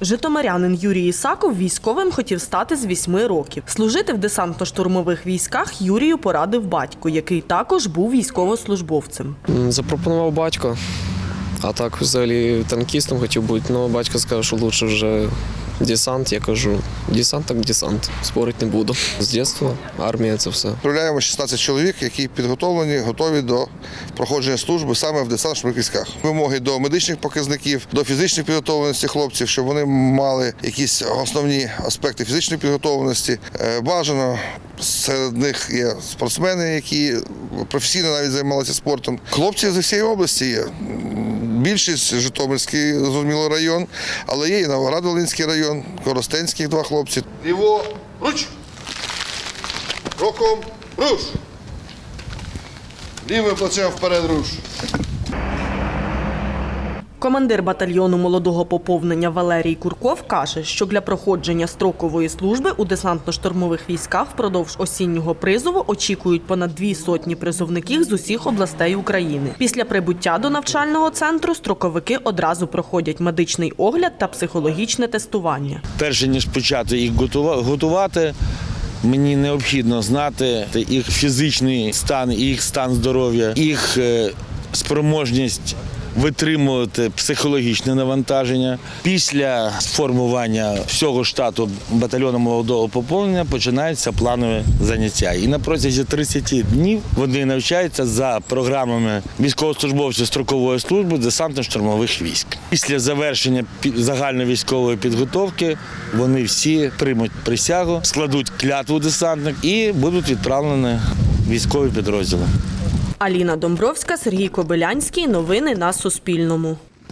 Житомирянин Юрій Ісаков військовим хотів стати з вісьми років. Служити в десантно-штурмових військах Юрію порадив батько, який також був військовослужбовцем. Запропонував батько. А так взагалі танкістом хотів бути, але батько сказав, що краще вже десант. Я кажу, десант так десант. Спорити не буду. З дитинства армія це все. Відправляємо 16 чоловік, які підготовлені, готові до проходження служби саме в десантних військах. Вимоги до медичних показників, до фізичної підготовленості хлопців, щоб вони мали якісь основні аспекти фізичної підготовленості. Е, Бажано серед них є спортсмени, які професійно навіть займалися спортом. Хлопці з усієї області є. Більшість Житомирський, зрозуміло, район, але є і Новоград-Волинський район, Коростенських два хлопці. Ліво, руч! Роком руш! Лівим плечем вперед руш. Командир батальйону молодого поповнення Валерій Курков каже, що для проходження строкової служби у десантно-штурмових військах впродовж осіннього призову очікують понад дві сотні призовників з усіх областей України. Після прибуття до навчального центру строковики одразу проходять медичний огляд та психологічне тестування. перше ніж почати їх готувати. Мені необхідно знати їх фізичний стан, їх стан здоров'я, їх е, спроможність витримувати психологічне навантаження. Після формування всього штату батальйону молодого поповнення починаються планові заняття. І на протязі 30 днів вони навчаються за програмами військовослужбовців строкової служби десантно-штурмових військ. Після завершення загальновійськової підготовки вони всі приймуть присягу, складуть клятву десантник і будуть відправлені військові підрозділи. Аліна Домбровська, Сергій Кобилянський. Новини на Суспільному.